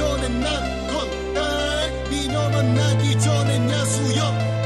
전엔 난 건달 미녀 만나기 네 전엔 야수였